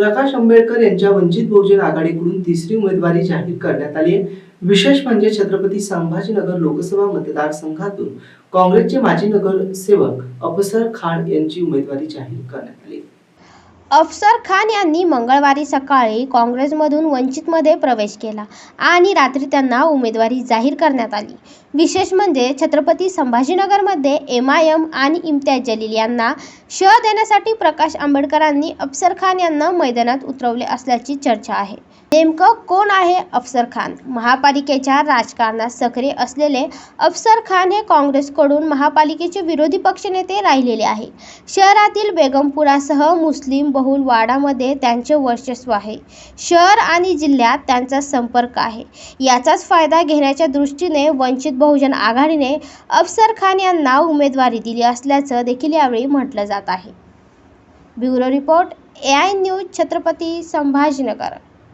प्रकाश आंबेडकर यांच्या वंचित बहुजन आघाडीकडून तिसरी उमेदवारी जाहीर करण्यात आली आहे. विशेष म्हणजे छत्रपती संभाजीनगर लोकसभा मतदारसंघातून काँग्रेसचे माजी नगरसेवक अफसर खान यांची उमेदवारी जाहीर करण्यात आली. अफसर खान यांनी मंगळवारी सकाळी काँग्रेसमधून वंचितमध्ये प्रवेश केला आणि रात्री त्यांना उमेदवारी जाहीर करण्यात आली. विशेष म्हणजे छत्रपती संभाजीनगरमध्ये एम आय एम आणि इम्तियाज जलील यांना शह देण्यासाठी प्रकाश आंबेडकरांनी अफसर खान यांना मैदानात उतरवले असल्याची चर्चा आहे. नेमकं कोण आहे अफसर खान? महापालिकेच्या राजकारणात सक्रिय असलेले अफसर खान हे काँग्रेसकडून महापालिकेचे विरोधी पक्षनेते राहिलेले आहे. शहरातील बेगमपुरासह मुस्लिम बहुल वाडामध्ये त्यांचे वर्चस्व आहे. शहर आणि जिल्ह्यात त्यांचा संपर्क आहे. याचाच फायदा घेण्याच्या दृष्टीने वंचित बहुजन आघाडीने अफसर खान यांना उमेदवारी दिली असल्याचं देखील यावेळी म्हटलं जात आहे. Bureau report A I news Chhatrapati Sambhajinagar.